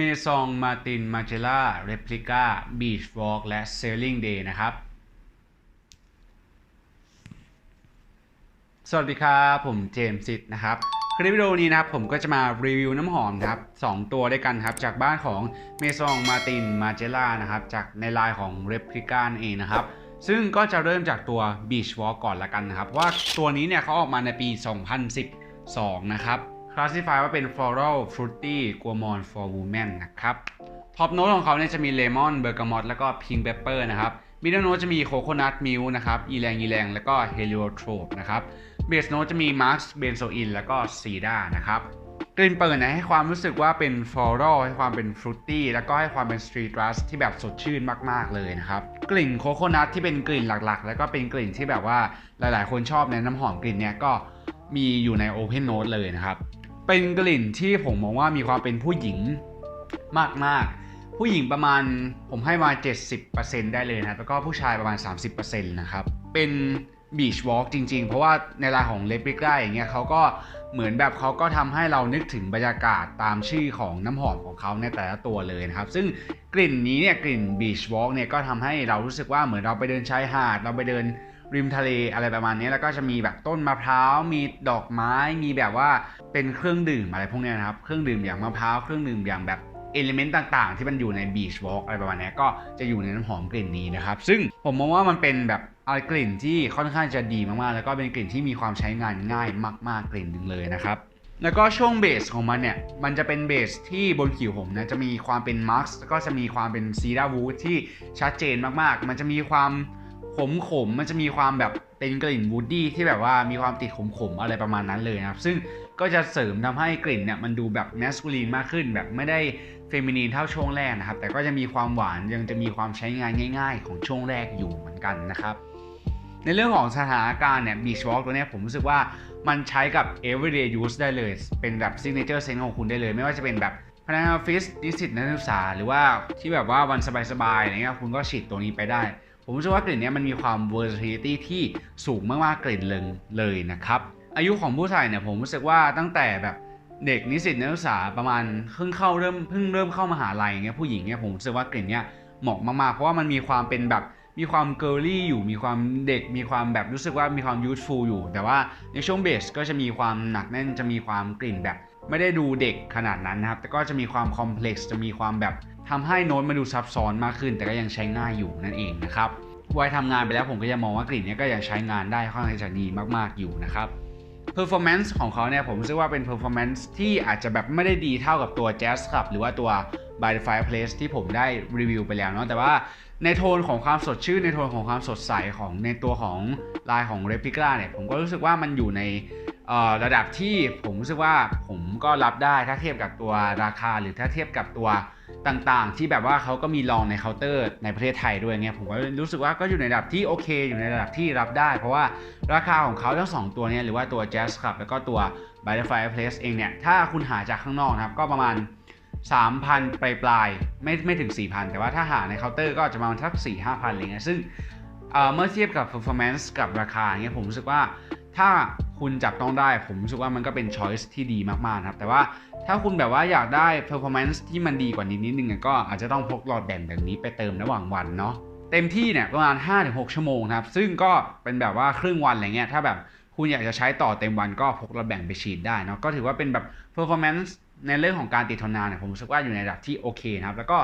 เมซองมาตินมาเจล่าเรปลิก้าบีชวอล์กและเซลลิงเดย์นะครับ สวัสดีครับผมเจมส์สิทธ์นะครับคลิปวิดีโอนี้นะครับผมก็จะมารีวิวน้ำหอมครับสองตัวด้วยกันครับ จากบ้านของเมซองมาตินมาเจล่านะครับ จากในไลน์ของ Replica นั่นเองนะครับซึ่งก็จะเริ่มจากตัว Beach Walk ก่อนละกันนะครับเพราะว่าตัวนี้เนี่ยเขาออกมาในปี 2012 นะครับ ลาสสิฟายว่าเป็น Floral Fruity Gourmand for Women นะครับท็อปโน้ตของเขาเนี่ยจะมีเลมอนเบอร์กามอตแล้วก็พิงเปเปอร์นะครับมิดเดิลโน้ตจะมีโคโคนัทมิลนะครับอีแรงอีแรงแล้วก็เฮลิโอโทรปนะครับเบสโน้ตจะมีมาร์คเบนโซอินแล้วก็ซีดานะครับกลิ่นเปิดนะให้ความรู้สึกว่าเป็นฟลอรัลให้ความเป็นฟรุตตี้แล้วก็ให้ความเป็นสตรีทรัสที่แบบสดชื่นมากๆเลยนะครับ กลิ่นโคโคนัทที่เป็นกลิ่นหลักๆ แล้วก็เป็นกลิ่นที่แบบว่าหลายๆ คนชอบในน้ำหอมกลิ่นเนี้ยก็มีอยู่ใน Open Note เลยนะครับ เป็นกลิ่นที่ผมมองว่ามีความเป็นผู้หญิงมากๆ ผู้หญิงประมาณผมให้มา 70%ได้เลยนะแล้วก็ผู้ชายประมาณ 30%นะครับ เป็นบีชวอล์กจริงๆ เพราะว่าในรายของเลปิก้าอย่างเงี้ยเขาก็เหมือนแบบเขาก็ทำให้เรานึกถึงบรรยากาศตามชื่อของน้ำหอมของเขาในแต่ละตัวเลยนะครับ ซึ่งกลิ่นนี้เนี่ยกลิ่นบีชวอล์กเนี่ยก็ทำให้เรารู้สึกว่าเหมือนเราไปเดินชายหาด เราไปเดิน ริมทะเลอะไรประมาณนี้แล้วก็จะมีแบบต้นมะพร้าวมีดอกไม้มีแบบว่าเป็นเครื่องดื่มอะไรพวกนี้นะครับเครื่องดื่มอย่างมะพร้าวเครื่องดื่มอย่างแบบเอลิเมนต์ต่างๆ ที่มันอยู่ในบีชวอล์กอะไรประมาณนี้ก็จะอยู่ในน้ำหอมกลิ่นนี้นะครับ ซึ่งผมมองว่ามันเป็นแบบอะไรกลิ่นที่ค่อนข้างจะดีมากๆ แล้วก็เป็นกลิ่นที่มีความใช้งานง่ายมาก ๆ กลิ่นหนึ่งเลยนะครับ แล้วก็ช่วงเบสของมันเนี่ย มันจะเป็นเบสที่บนผิวผมนะจะมีความเป็นมาร์คแล้วก็จะมีความเป็นซีดาวูดที่ชัดเจนมากๆ มันจะมีความ ขมขมมันจะมีความแบบเป็นกลิ่นวูดดี้ที่แบบว่ามีความติดขมขมอะไรประมาณนั้นเลยนะครับซึ่งก็จะเสริมทำให้กลิ่นเนี่ยมันดูแบบแมสคูลีนมากขึ้น แบบไม่ได้เฟมินีนเท่าช่วงแรกนะครับแต่ก็จะมีความหวานยังจะมีความใช้งานง่าย ๆ ของช่วงแรกอยู่เหมือนกันนะครับในเรื่องของสถานการณ์เนี่ย Beach Walk ตัวนี้ผมรู้สึกว่ามันใช้กับ everyday use ได้เลย เป็นแบบ signature scent ของคุณได้เลย ไม่ว่าจะเป็นแบบพนักงานออฟฟิศนิสิตนักศึกษา หรือว่าที่แบบว่าวันสบายๆอะไรเงี้ยคุณก็ฉีดตัวนี้ไปได้ ผมรู้สึกว่ากลิ่นนี้มันมีความ versatility ที่สูงมากๆกลิ่นเลยเลยนะครับ อายุของผู้ใส่เนี่ยผมรู้สึกว่าตั้งแต่แบบเด็กนิสิตนักศึกษาประมาณเพิ่งเข้าเริ่มเพิ่งเริ่มเข้ามหาลัยเงี้ยผู้หญิงเนี่ยผมรู้สึกว่ากลิ่นเนี้ยเหมาะมากๆ เพราะว่ามันมีความเป็นแบบมีความเกิร์ลี่อยู่มีความเด็กมีความแบบรู้สึกว่ามีความยูทฟูลอยู่ แต่ว่าในช่วงเบสก็จะมีความหนักแน่นจะมีความกลิ่นแบบ ไม่ได้ดูเด็กขนาดนั้นนะครับ แต่ก็จะมีความคอมเพล็กซ์จะมีความแบบ ทำให้โน้ตมาดูซับซ้อนมากขึ้น แต่ก็ยังใช้ง่ายอยู่นั่นเองนะครับวัยทำงานไปแล้วผมก็จะมองว่ากลิ่นนี้ก็ยังใช้งานได้ค่อนข้างจะดีมากๆอยู่นะครับ performance ของเขาเนี่ยผมรู้สึกว่าเป็น performance ที่อาจจะแบบไม่ได้ดีเท่ากับตัว Jazz Club หรือว่าตัว By the Fireplace ที่ผมได้รีวิวไปแล้วเนาะแต่ว่าในโทนของความสดชื่นในโทนของความสดใสของในตัวของลายของ Replica เนี่ยผมก็รู้สึกว่ามันอยู่ในระดับที่ผมรู้สึกว่าผมก็รับได้ถ้าเทียบกับตัวราคา หรือถ้าเทียบกับตัว ต่างๆ ที่แบบว่าเขาก็มีลองในเคาน์เตอร์ในประเทศไทยด้วยเงี้ยผมก็รู้สึกว่าก็อยู่ในระดับที่โอเค อยู่ในระดับที่รับได้ เพราะว่าราคาของเขาทั้งสองตัวเนี่ยหรือว่าตัว Jazz Club แล้วก็ตัว By the Fireplace เองเนี่ยถ้าคุณหาจากข้างนอกนะครับก็ประมาณ 3,000ปลายปลายๆไม่ไม่ถึง 4,000 แต่ว่าถ้าหาในเคาน์เตอร์ก็จะประมาณสัก4 5 0 0 0อะไรเงี้ยซึ่งเเมื่อเทียบกับ performance กับราคาเงี้ยผมรู้สึกว่าถ้า คุณจับต้องได้ ผมรู้สึกว่ามันก็เป็น choice ที่ดีมากๆครับแต่ว่าถ้าคุณแบบว่าอยากได้ performance ที่มันดีกว่านี้นิดนึงก็อาจจะต้องพกหลอดแบนแบบนี้ไปเติมระหว่างวันเนาะเต็มที่เนี่ยประมาณ 5-6 ชั่วโมงครับ ซึ่งก็เป็นแบบว่าครึ่งวันอะไรเงี้ยถ้าแบบคุณอยากจะใช้ต่อเต็มวันก็พกหลอดแบ่งไปฉีดได้เนาะก็ถือว่าเป็นแบบ performance ในเรื่องของการติดทนนานเนี่ยผมรู้สึกว่าอยู่ในระดับที่โอเคนะครับ แล้วก็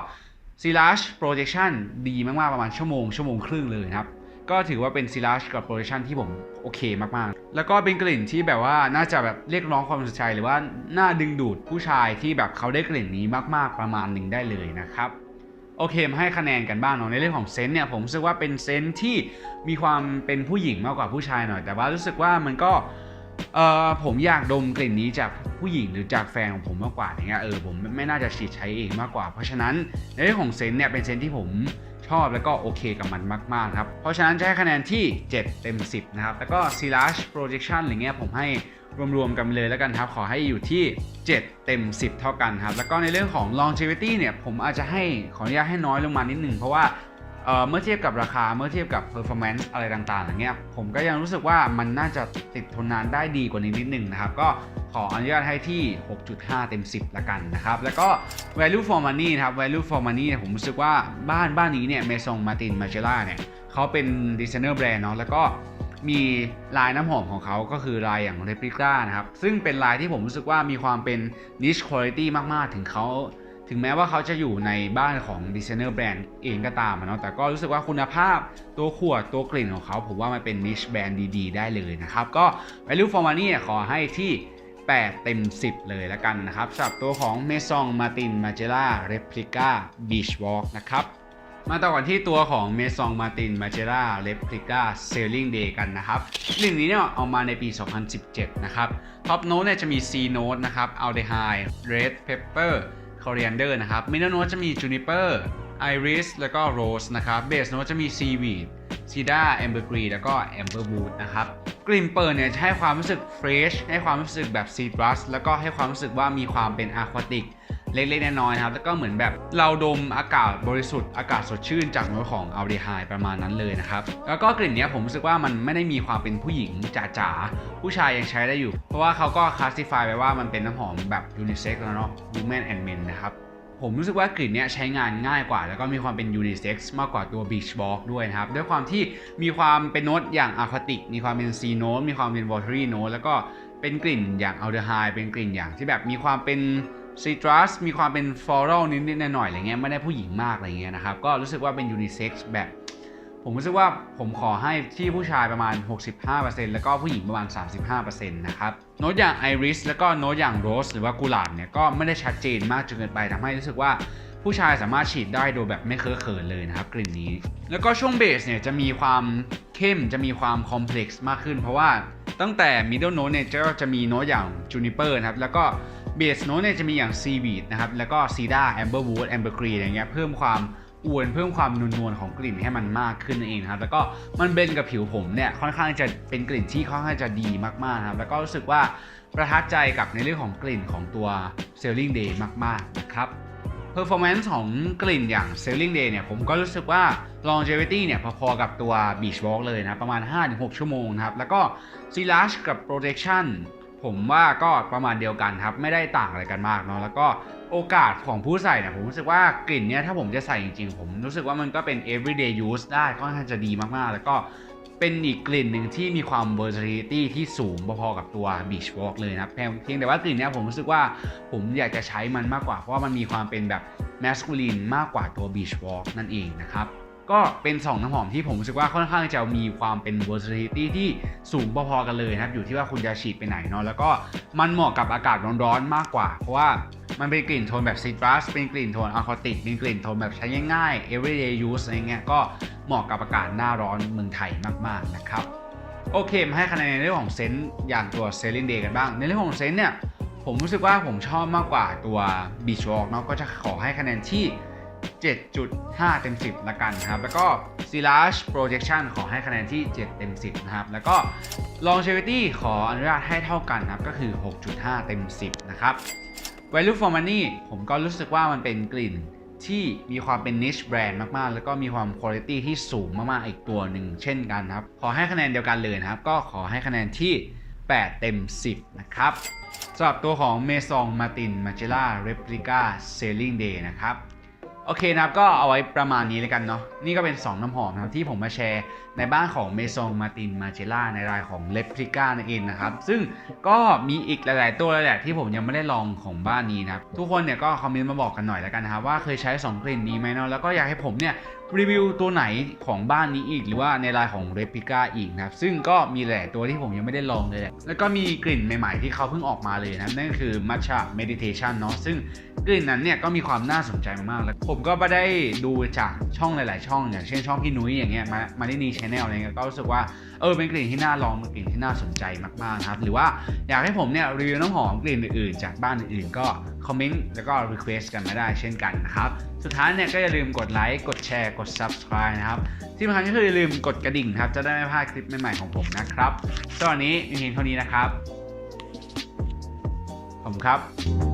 c l a s h projection ดีมากๆ ประมาณชั่วโมงชั่วโมงครึ่งเลยนะครับ ก็ถือว่าเป็น c l a s h กับ projection ที่ผม โอเคมากๆ แล้วก็เป็นกลิ่นที่แบบว่าน่าจะแบบเรียกร้องความสนใจหรือว่าน่าดึงดูดผู้ชายที่แบบเขาได้กลิ่นนี้มากๆประมาณหนึ่งได้เลยนะครับโอเคมาให้คะแนนกันบ้างเนาะในเรื่องของเซนต์เนี่ยผมรู้สึกว่าเป็นเซนต์ที่มีความเป็นผู้หญิงมากกว่าผู้ชายหน่อย แต่ว่ารู้สึกว่ามันก็เออผมอยากดมกลิ่นนี้จากผู้หญิงหรือจากแฟนของผมมากกว่าอย่างเงี้ยเออผมไม่น่าจะฉีดใช้เองมากกว่า เพราะฉะนั้นในเรื่องของเซนต์เนี่ยเป็นเซนต์ที่ผม ชอบแล้วก็โอเคกับมันมากๆครับ เพราะฉะนั้นจะให้คะแนนที่ 7 เต็ม 10 นะครับ แล้วก็ c l a s h projection อะไรเงี้ยผมให้รวมๆกันเลยแล้วกันครับ ขอให้อยู่ที่ 7 เต็ม 10 เท่ากันครับ แล้วก็ในเรื่องของ longevity เนี่ยผมอาจจะให้ขออนุญาตให้น้อยลงมานิดหนึ่งเพราะว่า เมื่อเทียบกับราคาเมื่อเทียบกับ performance อะไรต่างๆอย่างเงี้ยผมก็ยังรู้สึกว่ามันน่าจะติดทนนานได้ดีกว่านี้นิดนึงนะครับ ก็ขออนุญาตให้ที่ 6.5 เต็ม 10 ละกันนะครับ แล้วก็ value for money นะครับ value for money ผมรู้สึกว่าบ้านบ้านนี้เนี่ยเมซองมาตินมาเจล่าเนี่ยเขาเป็นดีไซเนอร์แบรนด์เนาะแล้วก็มีลายน้ำหอมของเขาก็คือลายอย่าง Replica นะครับ ซึ่งเป็นลายที่ผมรู้สึกว่ามีความเป็น niche quality มากๆ ถึงเขา ถึงแม้ว่าเขาจะอยู่ในบ้านของดีไซเนอร์แบรนด์เองก็ตามอะเนาะแต่ก็รู้สึกว่าคุณภาพตัวขวดตัวกลิ่นของเขาผมว่ามันเป็น niche แบรนด์ดีๆ ได้เลยนะครับ ก็ value for money เนียขอให้ที่ 8 เต็ม 10 เลยละกันนะครับสำหรับตัวของ Maison Martin Margiela Replica Beach Walk นะครับมาต่อกันที่ตัวของ Maison Martin Margiela Replica Sailing Day กันนะครับกลิ่นนี้เนี่ยเอามาในปี 2017 นะครับ Top Note เนี่ยจะมี C Note นะครับอัลเดไฮเรดเพปเปอร์ Aldehyde Red Pepper Coriander นะครับ Middle Note จะมี Juniper Iris แล้วก็ Rose นะครับ Base Note จะมี Seaweed ซีดาแอมเบอร์กรีแล้วก็แอมเบอร์วูดนะครับกลิ่นเปิดเนี่ยจะให้ความรู้สึกเฟรชให้ความรู้สึกแบบซีตรัสแล้วก็ให้ความรู้สึกว่ามีความเป็นอะควาติก เล็กๆน้อยๆนะครับ แล้วก็เหมือนแบบเราดมอากาศบริสุทธิ์อากาศสดชื่นจากน้ตของอัลเดไฮประมาณนั้นเลยนะครับ แล้วก็กลิ่นนี้ผมรู้สึกว่ามันไม่ได้มีความเป็นผู้หญิงจ๋าๆ ผู้ชายยังใช้ได้อยู่ เพราะว่าเขาก็คลาสสิฟายไปว่ามันเป็นน้ำหอมแบบยูนิเซ็กแล้วเนาะ women and men นะครับผมรู้สึกว่ากลิ่นนี้ใช้งานง่ายกว่า แล้วก็มีความเป็นยูนิเซ็กซ์มากกว่าตัว Beach Walk ด้วยนะครับ ด้วยความที่มีความเป็นโน้ตอย่างอะคาติก มีความเป็นซีโน้ตมีความเป็นวอเทอรี่โน้ตแล้วก็เป็นกลิ่นอย่างอัลเดไฮเป็นกลิ่นอย่างที่แบบมีความเป็น ซีตรัสมีความเป็นฟลอรัลนิดๆหน่อยๆอะไรเงี้ยไม่ได้ผู้หญิงมากอะไรเงี้ยนะครับก็รู้สึกว่าเป็นยูนิเซ็กซ์แบบ ผมรู้สึกว่าผมขอให้ที่ผู้ชายประมาณ 65%แล้วก็ผู้หญิงประมาณ 35%นะครับโน้ตอย่างไอริสแล้วก็โน้ตอย่างโรสหรือว่ากุหลาบเนี่ยก็ไม่ได้ชัดเจนมากจนเกินไปทำให้รู้สึกว่าผู้ชายสามารถฉีดได้โดยแบบไม่เคอะเขินเลยนะครับกลิ่นนี้ แล้วก็ช่วงเบสเนี่ยจะมีความเข้มจะมีความคอมเพล็กซ์มากขึ้น เพราะว่าตั้งแต่ middle note เนี่ยก็จะมีโน้ตอย่าง juniper นะครับแล้วก็ เบสโน้ตเนี่ยจะมีอย่าง seaweed นะครับแล้วก็ cedar amberwood ambergris อะไรเงี้ยเพิ่มความอวนเพิ่มความนวลๆของกลิ่นให้มันมากขึ้นนั่นเองครับแล้วก็มันเบนกับผิวผมเนี่ยค่อนข้างจะเป็นกลิ่นที่ค่อนข้างจะดีมากๆครับแล้วก็รู้สึกว่าประทับใจกับในเรื่องของกลิ่นของตัว Sailing Day มากๆนะครับ Performance ของกลิ่นอย่าง Sailing Day เนี่ยผมก็รู้สึกว่า longevity เนี่ยพอๆกับตัว Beach Walk เลยนะประมาณ 5-6 ชั่วโมงนะครับแล้วก็ s e a l a s h กับ Protection ผมว่าก็ประมาณเดียวกันครับ ไม่ได้ต่างอะไรกันมากเนาะแล้วก็โอกาสของผู้ใส่เนี่ยผมรู้สึกว่ากลิ่นเนี่ยถ้าผมจะใส่จริงๆ ผมรู้สึกว่ามันก็เป็น everyday use ได้ค่อนข้างจะดีมากๆ แล้วก็เป็นอีกกลิ่นหนึ่งที่มีความ versatility ที่สูงพอๆกับตัว beach walk เลยนะเพียงแต่ว่ากลิ่นเนี้ยผมรู้สึกว่าผมอยากจะใช้มันมากกว่า เพราะว่ามันมีความเป็นแบบ masculine มากกว่าตัว beach walk นั่นเองนะครับ ก็เป็น2น้ำหอมที่ผมรู้สึกว่าค่อนข้างจะมีความเป็น versatility ที่สูงพอๆกันเลยนะครับ อยู่ที่ว่าคุณจะฉีดไปไหนเนาะแล้วก็มันเหมาะกับอากาศร้อนๆมากกว่า เพราะว่ามันเป็นกลิ่นโทนแบบซิตรัสเป็นกลิ่นโทนอะคอติกเป็นกลิ่นโทนแบบใช้ง่ายๆ everyday use อะไรเงี้ยก็เหมาะกับอากาศหน้าร้อนเมืองไทยมากๆนะครับโอเคมาให้คะแนนในเรื่องของเซนต์อย่างตัว Sailing Day กันบ้าง ในเรื่องของเซนต์เนี่ยผมรู้สึกว่าผมชอบมากกว่าตัว Beach Walk เนาะก็จะขอให้คะแนนที่ 7.5 เต็ม 10 ละกันครับ แล้วก็ s e l a s h Projection ขอให้คะแนนที่ 7 เต็ม 10 นะครับ แล้วก็ Longevity ขออนุญาตให้เท่ากันนะครับ ก็คือ 6.5 เต็ม 10 นะครับ Value for Money ผมก็รู้สึกว่ามันเป็นกลิ่นที่มีความเป็น niche brand มาก ๆ แล้วก็มีความ quality ที่สูงมาก ๆ อีกตัวหนึ่งเช่นกันครับ ขอให้คะแนนเดียวกันเลยนะครับ ก็ขอให้คะแนนที่ 8 เต็ม 10 นะครับสำหรับตัวของ Maison Martin Margiela Replica Sailing Day นะครับ โอเคนะครับก็เอาไว้ประมาณนี้เลยกันเนาะนี่ก็เป็น 2 น้ำหอมนะครับที่ผมมาแชร์ในบ้านของเมซองมาตินมาเชล่าในรายของเลปริก้านั่นเองนะครับ ซึ่งก็มีอีกหลาย ๆ ตัวเลยแหละที่ผมยังไม่ได้ลองของบ้านนี้นะครับ ทุกคนเนี่ยก็คอมเมนต์มาบอกกันหน่อยแล้วกันนะครับว่าเคยใช้ 2 กลิ่นนี้ไหมเนาะแล้วก็อยากให้ผมเนี่ยรีวิวตัวไหนของบ้านนี้อีกหรือว่าในรายของ Replica อีกนะครับ ซึ่งก็มีหลายตัวที่ผมยังไม่ได้ลองเลยแหละแล้วก็มีกลิ่นใหม่ๆที่เขาเพิ่งออกมาเลยนะนั่นก็คือ Matcha Meditation เนาะซึ่งกลิ่นนั้นเนี่ยก็มีความน่าสนใจมากๆแล้วผมก็ไปได้ดูจากช่องหลาย ๆ ช่อง อย่างเช่นช่องพี่นุ้ยอย่างเงี้ยมามาดินีชแนลอะไรเงี้ยก็รู้สึกว่าเออเป็นกลิ่นที่น่าลองเป็นกลิ่นที่น่าสนใจมากๆนะครับหรือว่าอยากให้ผมเนี่ยรีวิวน้ำหอมกลิ่นอื่นๆจากบ้านอื่นๆก็คอมเมนต์แล้วก็รีเควสกันมาได้เช่นกันนะครับสุดท้ายเนี่ยก็อย่าลืมกดไลค์กดแชร์กด subscribe นะครับ ที่สำคัญก็คืออย่าลืมกดกระดิ่งครับ จะได้ไม่พลาดคลิปใหม่ๆของผมนะครับสำหรับวันนี้มีเพียงเท่านี้นะครับขอบคุณครับ